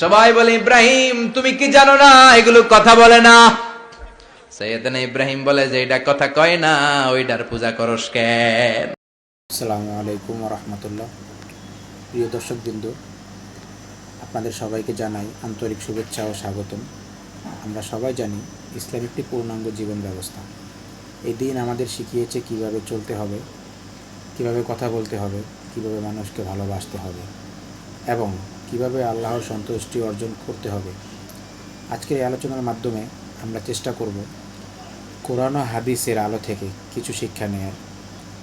সবাই বলে, ইব্রাহিম, তুমি কি জানো না? এগুলো কথা বলে না। সৈয়দনা ইব্রাহিম বলে যে, এটা কথা কয় না, ওইটার পূজা করস কেন? আসসালামু আলাইকুম রহমতুল্লাহ। প্রিয় দর্শকবৃন্দ, আপনাদের সবাইকে জানাই আন্তরিক শুভেচ্ছা ও স্বাগতম। আমরা সবাই জানি ইসলাম একটি পূর্ণাঙ্গ জীবন ব্যবস্থা। এই দিন আমাদের শিখিয়েছে কীভাবে চলতে হবে, কীভাবে কথা বলতে হবে, কীভাবে মানুষকে ভালোবাসতে হবে এবং কীভাবে আল্লাহর সন্তুষ্টি অর্জন করতে হবে, আজকের এই আলোচনার মাধ্যমে আমরা চেষ্টা করব কোরআন হাদিসের আলো থেকে কিছু শিক্ষা নেয়ার,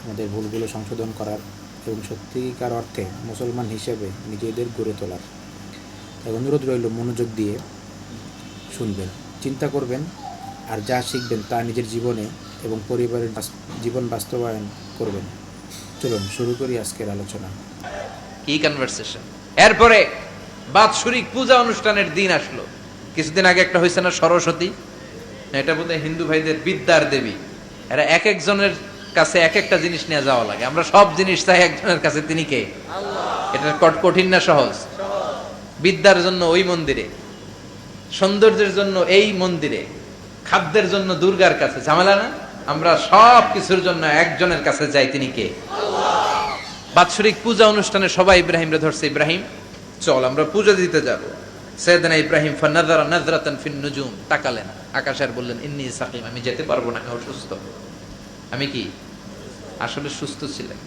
আমাদের ভুলগুলো সংশোধন করার এবং সত্যিকার অর্থে মুসলমান হিসেবে নিজেদের গড়ে তোলার। তাই অনুরোধ রইল মনোযোগ দিয়ে শুনবেন, চিন্তা করবেন আর যা শিখবেন তা নিজের জীবনে এবং পরিবারের জীবন বাস্তবায়ন করবেন। চলুন শুরু করি আজকের আলোচনা। কি কনভারসেশন এরপরে বাৎসরিক পূজা অনুষ্ঠানের দিন আসলো। কিছুদিন আগে একটা হয়েছে না সরস্বতী? এটা বোধহয় হিন্দু ভাইদের বিদ্যার দেবী। এরা এক একজনের কাছে এক একটা জিনিস নিয়ে যাওয়া লাগে। আমরা সব জিনিস চাই একজনের কাছে। তিনি কে? এটা কট- কঠিন না সহজ? বিদ্যার জন্য ওই মন্দিরে সৌন্দর্যের জন্য এই মন্দিরে খাদ্যের জন্য দুর্গার কাছে। ঝামেলা না? আমরা সব কিছুর জন্য একজনের কাছে যাই। তিনি কে? বাৎসরিক পূজা অনুষ্ঠানে সবাই ইব্রাহিম রে ধরছে, ইব্রাহিম, চল, আমরা পূজা দিতে যাব। সৈয়দনা ইব্রাহিম ফানাদারা নাজরাতান ফিন নুজুম, তাকালেন। আকাশের বললেন, ইন্নি সাকিম, আমি যেতে পারব না অসুস্থ আমি কি? আসলে সুস্থ ছিলেন।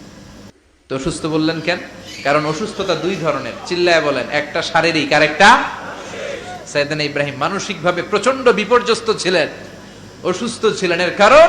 তো অসুস্থ বললেন কেন? কারণ অসুস্থতা দুই ধরনের। চিল্লায় বলেন, একটা শারীরিক আর একটা সৈয়দনা ইব্রাহিম মানসিকভাবে প্রচণ্ড বিপর্যস্ত ছিলেন। অসুস্থ ছিলেন, এর কারণ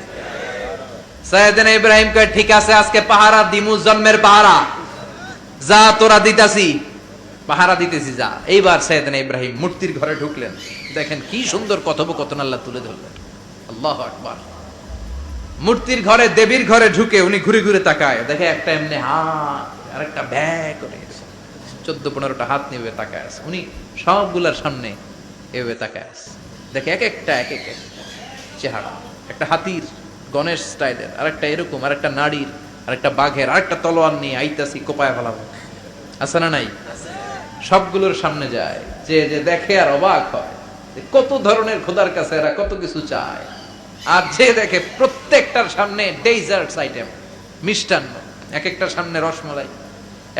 সৈয়দিন ইব্রাহিম কয়, ঠিক আছে, আজকে পাহারা দিমু জন্মের পাহারা। যা তোরা দিতাছি। পাহারা দিতেছি যা। এইবার সৈয়দিন ইব্রাহিম মূর্তির ঘরে ঢুকলেন। দেখেন কি সুন্দর কথোপকথন আল্লাহ তুলে ধরলেন। আল্লাহ আকবার। মূর্তির ঘরে, দেবীর ঘরে ঢুকে উনি ঘুরে ঘুরে তাকায়। দেখে একটা এমনি হাত, আরেকটা ব্যাগ করে চোদ্দ পনেরোটা হাত নিয়ে তাকায় আছে। উনি সবগুলার সামনে এভাবে তাকায় আছে। দেখে এক একটা, এক এক এক চেহারা, একটা হাতির গণেশ স্টাইলের আরেকটা এরকম, আরেকটা নারীর আরেকটা বাঘের, আরেকটা তলোয়ার নিয়ে আইতাসি কোপায় ফেলাবো। আছে না নাই? সবগুলোর সামনে যায়। যে যে দেখে আর অবাক হয় কত ধরনের খোদার কাছে এরা কত কিছু চায়। আর যে দেখে প্রত্যেকটার সামনে ডেজার্টস আইটেম মিষ্টান্ন। এক একটার সামনে রসমালাই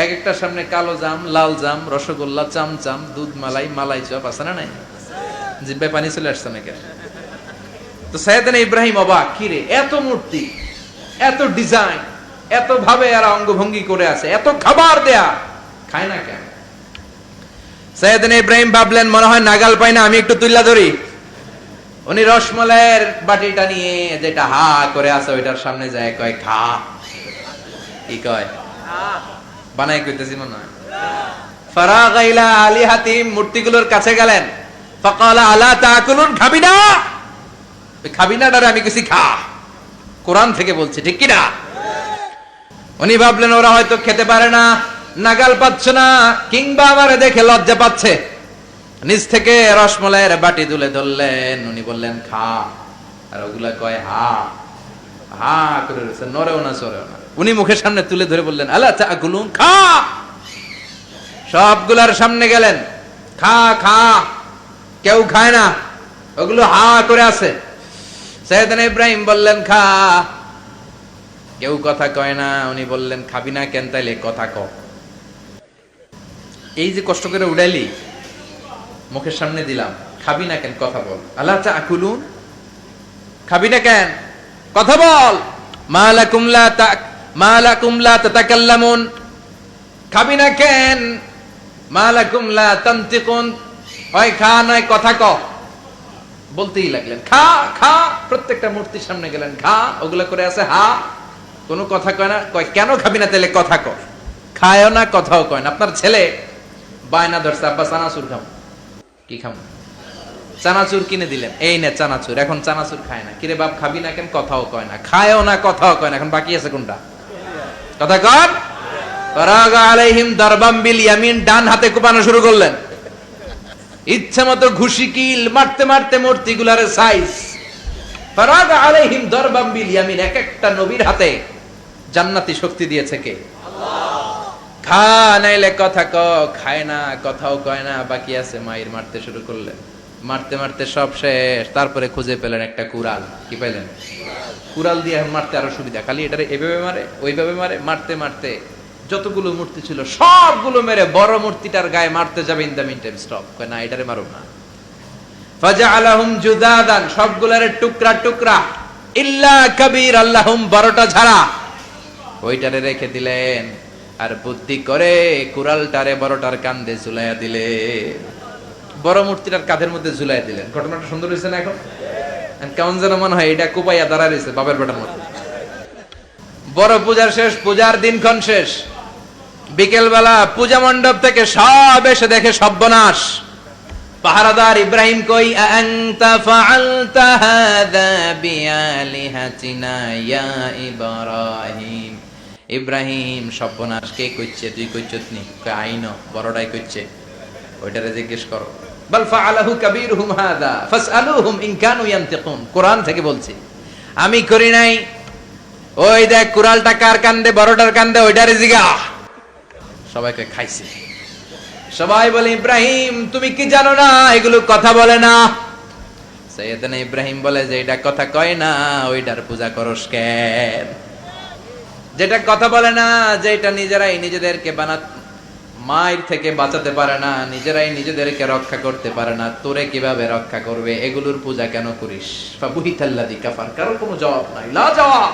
এক একটার সামনে কালো জাম, লাল জাম, রসগোল্লা, চামচাম দুধ মালাই মালাই চপ, আছে না নাই? জিব্বায় পানি চলে আসছে নাকি তো সৈয়দান ইব্রাহিম অবাক কিরে এত মূর্তি, এত ডিজাইন এত ভাবে এরা অঙ্গভঙ্গি করে আছে, এত খাবার দেয়া, খায় না কেন? সৈয়দান ইব্রাহিম ভাবলেন, মনে হয় নাগাল পাই না, আমি একটু তুল্লা ধরি। উনি রসমলাইয়ের বাটিটা নিয়ে যেটা হা করে আছে, ওইটার সামনে যায়, কয়, খা। কি কয়? বানাই কইতেছি মনে হয়। ফারাগ ইলা আলিহাতিম মূর্তিগুলোর কাছে গেলেন। ফাকালা, আলা তাকুলুন, খাবি না? খাবি না ডারে আমি কিছু খা। কোরআন থেকে বলছি, ঠিক কি না উনি ভাবলেন, ওরা হয়তো খেতে পারে না, নাগাল পাচ্ছে না, কিংবা আমারে দেখে লজ্জা পাচ্ছে। নিজ থেকে রসমলাইয়ের বাটি তুলে ধরলেন। উনি বললেন, খা। আর ওগুলা কয়, হা। হা করে রয়েছে নরেও না, সরেও না। উনি মুখের সামনে তুলে ধরে বললেন আল্লাহ চা গুলুন খা! সবগুলার সামনে গেলেন। খা খা। কেউ খায় না। ওগুলো হা করে আছে। সৈয়দান ইব্রাহিম বললেন, খা। কেউ কথা কয় না, উনি বললেন, খাবি না কেন তাইলে কথা ক। এই যে কষ্ট করে উড়াইলি, মুখের সামনে দিলাম, খাবি না কেন, কথা বল। আল্লাহ চা আকুলুন খাবি না কেন? কথা বল। মালাকুম লা তা মালাকুম লা তাতাকাল্লামুন। খাবি না কেন? মালাকুম লা তানতিকুন? হয় খা, নয়, কথা ক। বলতেই লাগলেন, খা খা। প্রত্যেকটা মূর্তির সামনে গেলেন, খা। ওগুলা করে আছে, হা। কোনো কথা কয় না, কয়, কেন খাবি না তাহলে কথা কয়? খায়ও না, কথাও কয় না। আপনার ছেলে? বায়না ধরছে, আব্বা, চানাচুর খাম। কি খাম? চানাচুর কিনে দিলেন। এই নে চানাচুর, এখন চানাচুর খায় না। কিরে বাপ, খাবি না কেন? কথাও কয় না। খায়ও না, কথাও কয় না। এখন বাকি আছে কোনটা? কথা কর ফরাগ আলাইহিম দরবাম বিল ইয়ামিন, ডান হাতে কোপানো শুরু করলেন। ইচ্ছে মতো ঘুষি কিল মারতে মারতে মূর্তিগুলার সাইজ ফরাগ আলাইহিম দরবাম বিল ইয়ামিন এক একটা নবীর হাতে জান্নাতি শক্তি দিয়েছে কে? খা নাইলে কথা ক খায় না কথাও কয় না বাকি আছে মায়ের মারতে শুরু করলেন। মারতে মারতে সব শেষ তারপরে খুঁজে পেলেন একটা কুড়াল। কি পাইলেন কুড়াল। দিয়ে মারতে আরও সুবিধা। খালি এটা এভাবে মারে ওইভাবে মারে মারতে মারতে যতগুলো মূর্তি ছিল, সবগুলো মেরে বড় মূর্তিটার গায়ে মারতে যাবে in the mean time stop না, এটারে মারো না। ফাজআলাহুম জুদাদান সবগুলারে টুকরা টুকরা। ইল্লা কবির আল্লাহুম, বড়টা ছাড়া ওইটারে রেখে দিলেন। আর বুদ্ধি করে কুড়ালটারে বড়টার কান্দে ঝুলাইয়া দিলে বড় মূর্তিটার কাঁধের মধ্যে ঝুলাইয়া দিলেন। ঘটনাটা সুন্দর হয়েছে না এখন? কেমন যেন মনে হয়, এটা কুপাইয়া দাঁড়া রয়েছে বাপের বেটার মধ্যে বড় পূজার শেষ, পূজার দিনক্ষণ শেষ। বিকেলবেলা পূজা মণ্ডপ থেকে সব এসে দেখে সর্বনাশ। পাহারাদার ইব্রাহিম কই ইব্রাহিম? ইব্রাহিম, সর্বনাশ, কে কইছে তুই কইছত নি? আইন বড়টাই কইছে ওইটারে জিজ্ঞেস করো। কোরআন থেকে বলছি। আমি করি নাই। ওই দেখ কুরালটা কার কান্দে, বড়টার কান্দে, ওইটারে জিগা। সবাইকে খাইছে। সবাই বলে, ইব্রাহিম, তুমি কি জানো না? এগুলো কথা বলে না। সৈয়দনা ইব্রাহিম বলে যে, এটা কথা কয় না, ওইটার পূজা করস কেন? যেটা কথা বলে না যে এটা নিজেরাই নিজেদেরকে বানা মায়ের থেকে বাঁচাতে পারে না, নিজেরাই নিজেদেরকে রক্ষা করতে পারে না, তোরে কীভাবে রক্ষা করবে? এগুলোর পূজা কেন করিস? ফাবুহিতাল্লাদি কাফার কারও কোনো জবাব নাই লা জবাব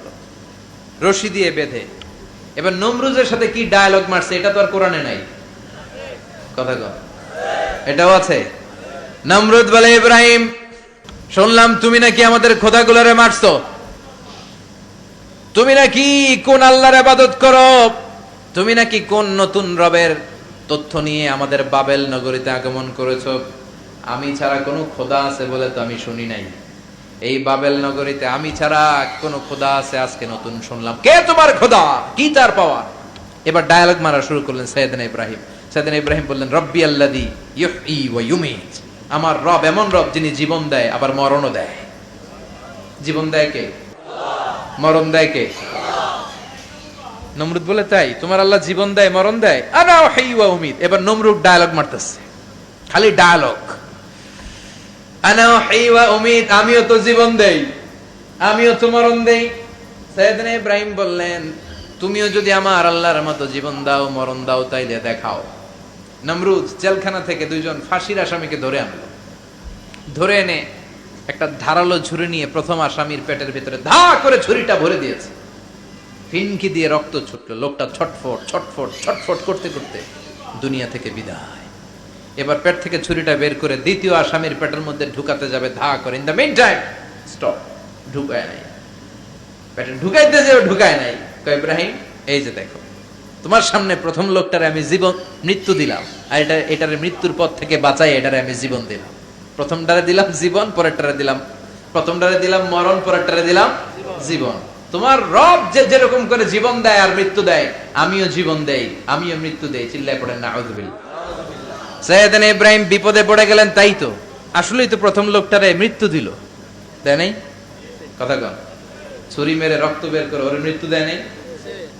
রশি দিয়ে বেঁধে। এবার নমরুজের সাথে কি ডায়ালগ মারছে, এটা তো আর কোরআনে নাই। কথা কর এটাও আছে। নমরুদ বলে, ইব্রাহিম, শুনলাম তুমি নাকি আমাদের খোদাগুলোরে মারছো। তুমি নাকি কোন আল্লাহর আবাদত করো? তুমি নাকি কোন নতুন রবের তথ্য নিয়ে আমাদের বাবেল নগরীতে আগমন করেছ? আমি ছাড়া কোনো খোদা আছে বলে তো আমি শুনি নাই। এই বাবেল নগরীতে আমি ছাড়া কোনো খোদা আছে? আজকে নতুন শুনলাম। কে তোমার খোদা? কি তার পাওয়া এবার ডায়ালগ মারা শুরু করলেন সৈয়দিন ইব্রাহিম। সৈয়দিন ইব্রাহিম বললেন, রব্বি আল্লাদি ইউহই ওয়া আমার রব এমন রব যিনি জীবন দেয়, আবার মরণও দেয়। জীবন দেয় কে? মরণ দেয় কে? নমরুদ বলে, তাই, তোমার আল্লাহ জীবন দেয়, মরণ দেয়? আনা ওয়া উমিদ এবার নমরুদ ডায়ালগ মারতেছে। খালি ডায়ালগ আনা ওয়াহই ওয়া উমিদ আমিও তো জীবন দেই। আমিও তো মরণ দেই। সৈয়দনা ইব্রাহিম বললেন, তুমিও যদি আমার আল্লাহর মতো জীবন দাও, মরণ দাও, তাইলে দেখাও। নমরুদ জেলখানা থেকে দুইজন ফাঁসির আসামিকে ধরে আনলো। ধরে এনে একটা ধারালো ছুরি নিয়ে প্রথম আসামির পেটের ভিতরে ধা করে ছুরিটা ভরে দিয়েছে। ফিনকি দিয়ে রক্ত ছুটলো। লোকটা ছটফট ছটফট ছটফট করতে করতে দুনিয়া থেকে বিদায়। এবার পেট থেকে ছুরিটা বের করে দ্বিতীয় আসামির পেটের মধ্যে ঢুকাতে যাবে, ধা করে। In the mean time stop ঢুকায় নাই। পেটে ঢুকাইতে যে ঢুকায় নাই। ইব্রাহিম, এই যে দেখো, তোমার সামনে প্রথম লোকটারে আমি জীবন, মৃত্যু দিলাম। আর এটা, এটারে মৃত্যুর পথ থেকে বাঁচাই, এটারে আমি জীবন দিলাম। প্রথমটারে দিলাম জীবন, পরেরটারে দিলাম, প্রথমটারে দিলাম মরণ, পরেরটারে দিলাম জীবন। তোমার রব যে যেরকম করে জীবন দেয় আর মৃত্যু দেয়, আমিও জীবন দেই, আমিও মৃত্যু দেই, চিল্লায় পড়েন না আউযুবিল্লাহ সৈয়দান ইব্রাহিম বিপদে পড়ে গেলেন তাই তো আসলেই তো প্রথম লোকটারে মৃত্যু দিল দেয় নাই কথা কন ছুরি মেরে রক্ত বের করে ওর মৃত্যু দেয় নাই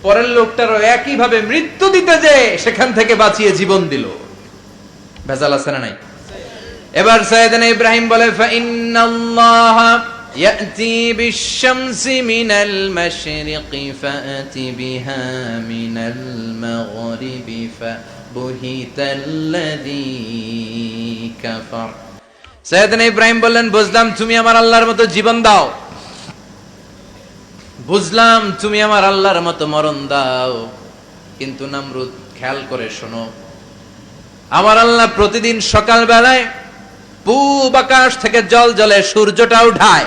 পরের লোকটারও একই ভাবে মৃত্যু দিতে যে সেখান থেকে বাঁচিয়ে জীবন দিল ভেজাল আছে না নাই এবার সৈয়দান ইব্রাহিম বলে ফাইন্নাল্লাহ يأتي بالشمس من المشرق فأت بها من المغرب بهت الذي كفر সৈয়দনা ইব্রাহিম বললেন বুঝলাম তুমি আমার আল্লাহর মতো জীবন দাও বুঝলাম তুমি আমার আল্লাহর মতো মরণ দাও কিন্তু নামরুদ খেয়াল করে শোনো আমার আল্লাহ প্রতিদিন সকাল বেলায় পূব আকাশ থেকে জল জলে সূর্যটা উঠায়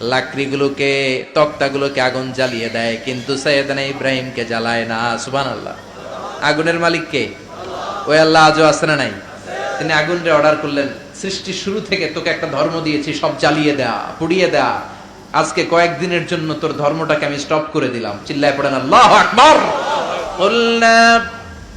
লাকড়িগুলোকে, তক্তাগুলোকে আগুন জ্বালিয়ে দেয়, কিন্তু সৈয়দানা ইব্রাহিমকে জ্বালায় না। সুবান আল্লাহ আগুনের মালিককে ওই আল্লাহ আজও আসে না নাই? তিনি আগুনরে অর্ডার করলেন, সৃষ্টি শুরু থেকে তোকে একটা ধর্ম দিয়েছি, সব জ্বালিয়ে দেয়া পুড়িয়ে দেয়া আজকে কয়েকদিনের জন্য তোর ধর্মটাকে আমি স্টপ করে দিলাম। চিল্লায় পড়েন আল্লাহ আকবর।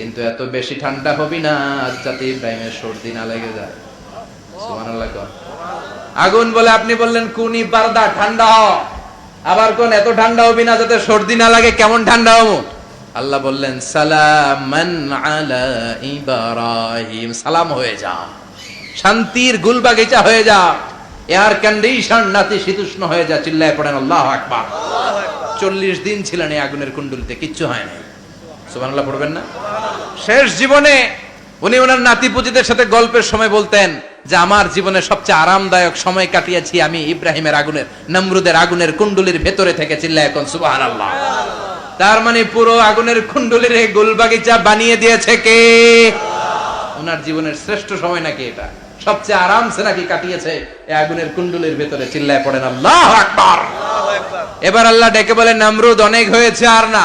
কিন্তু এত বেশি ঠান্ডা হবি না আজ যাতে ইব্রাহিমের সর্দি না লেগে যায়। আগুন বলে আপনি বললেন কুনি পারদা ঠান্ডা হ। আবার কোন এত ঠান্ডা হবি না যাতে সর্দি না লাগে কেমন ঠান্ডা হব? আল্লাহ বললেন সালামান আলা ইব্রাহিম। সালাম হয়ে যা। শান্তির গুলবাগিচা হয়ে যা। এয়ার কন্ডিশন নাতি শীতুষ্ণ হয়ে যা চিল্লায় পড়েন আল্লাহ আকবার। চল্লিশ দিন ছিলেন এই আগুনের কুণ্ডুলিতে কিচ্ছু হয় না সুবহানাল্লাহ পড়বেন না? শেষ জীবনে উনি ওনার নাতি পুজিদের সাথে গল্পের সময় বলতেন যে আমার জীবনে সবচেয়ে আরামদায়ক সময় কাটিয়েছি আমি ইব্রাহিমের আগুনের নমরুদের আগুনের কুণ্ডুলির ভেতরে থেকে চিল্লায় এখন সুবহানাল্লাহ। তার মানে পুরো আগুনের কুণ্ডুলির এই গোলবাগিচা বানিয়ে দিয়েছে কে? ওনার জীবনের শ্রেষ্ঠ সময় নাকি এটা? সবচেয়ে আরামসে নাকি কাটিয়েছে এই আগুনের কুণ্ডুলির ভেতরে চিল্লায় পড়েন আল্লাহ আকবার। এবার আল্লাহ ডেকে বলে নামরুদ অনেক হয়েছে আর না।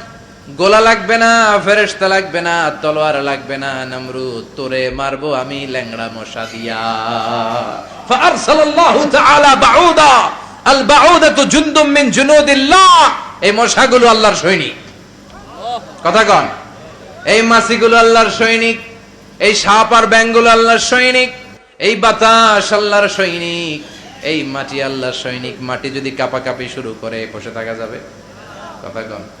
গোলা লাগবে না, ফেরেশতা লাগবে না, তলোয়ার লাগবে না নমরুদ তোরে মারবো আমি ল্যাংড়া মশা দিয়া। ফারসালাল্লাহু তাআলা বাউদা। আল বাউদাতু জুনদুম মিন জুনুদিল্লাহ। এই মশাগুলো আল্লাহর সৈনিক। কথা কন। এই মাছিগুলো আল্লাহর সৈনিক। এই সাপ আর ব্যাঙগুলো আল্লাহর সৈনিক। এই বাতাস আল্লাহর সৈনিক। এই মাটি আল্লাহর সৈনিক। মাটি যদি কাপাকাপি শুরু করে, বসে থাকা যাবে। কথা কন।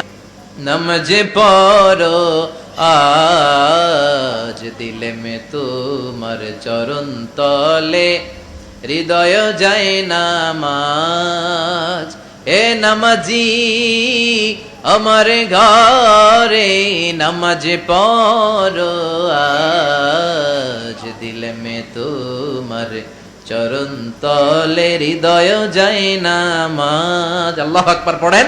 নমজে পড়ো আজ দিলে মে তোমার চরণ তলে হৃদয় যায় নামাজ এ নামাজি আমার ঘরে নামাজ পড়ো আজ দিলে মে তোমার চরণ তলে হৃদয় যায় নামাজ আল্লাহ আকবার পড়েন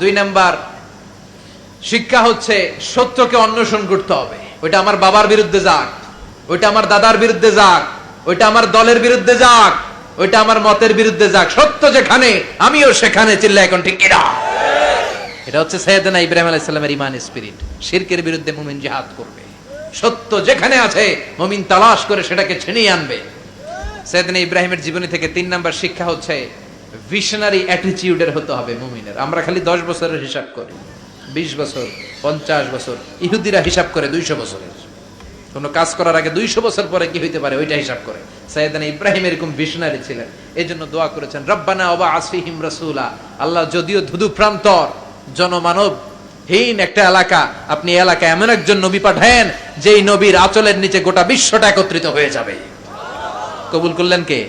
দুই নাম্বার, শিক্ষা হচ্ছে সত্যকে অন্বেষণ করতে হবে। ওইটা আমার বাবার বিরুদ্ধে যাক, ওইটা আমার দাদার বিরুদ্ধে যাক, ওইটা আমার দলের বিরুদ্ধে যাক, ওইটা আমার মতের বিরুদ্ধে যাক। সত্য যেখানে, আমিও সেখানে, চিল্লা, এখন ঠিক কিনা? এটা হচ্ছে সৈয়দনা ইব্রাহিম আলাইহিস সালামের ইমান স্পিরিট। শিরকের বিরুদ্ধে মুমিন জিহাদ করবে। সত্য যেখানে আছে, মুমিন তালাশ করে সেটাকে ছিনিয়ে আনবে। সৈয়দনা ইব্রাহিমের জীবনী থেকে তিন নাম্বার শিক্ষা হচ্ছে ভিশনারি অ্যাটিটিউডের হতে হবে মুমিনের। আমরা খালি দশ বছরের হিসাব করি, বিশ বছর, পঞ্চাশ বছর, ইহুদিরা হিসাব করে দুইশো বছরের। কোনো কাজ করার আগে দুইশো বছর পরে কি হইতে পারে? ওইটা হিসাব করে। সাইদানা ইব্রাহিম এরকম ভিশনারি ছিলেন এই জন্য দোয়া করেছেন, রব্বানা অবা আসফিহিম রাসূলা। আল্লাহ যদিও ধুধু প্রান্তর জনমানব হীন একটা এলাকা, আপনি এলাকা এমন একজন নবী পাঠায়েন, যেই নবীর আঁচলের নিচে গোটা বিশ্বটা একত্রিত হয়ে যাবে। কবুল করলেন কে?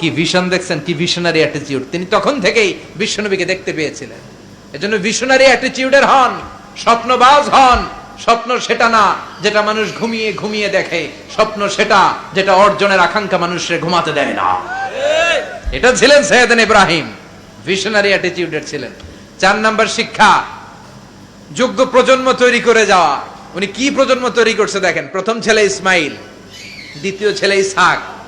কি ভিশন দেখছেন, কি ভিশনারি অ্যাটিটিউড তিনি তখন থেকেই বিশ্বনবীকে দেখতে পেয়েছিলেন। এজন্য ভিশনারি অ্যাটিটিউডের হন, স্বপ্নবাজ হন। স্বপ্ন সেটা না, যেটা মানুষ ঘুমিয়ে ঘুমিয়ে দেখে। স্বপ্ন সেটা, যেটা অর্জনের আকাঙ্ক্ষা মানুষের ঘুমাতে দেয় না। এটা ছিলেন সৈয়দান ইব্রাহিম। ভিশনারি অ্যাটিটিউডের ছিলেন। চার নাম্বার শিক্ষা, যোগ্য প্রজন্ম তৈরি করে যাওয়া। উনি কি প্রজন্ম তৈরি করছে দেখেন। প্রথম ছেলে ইসমাইল, দ্বিতীয় ছেলে ইসহাক।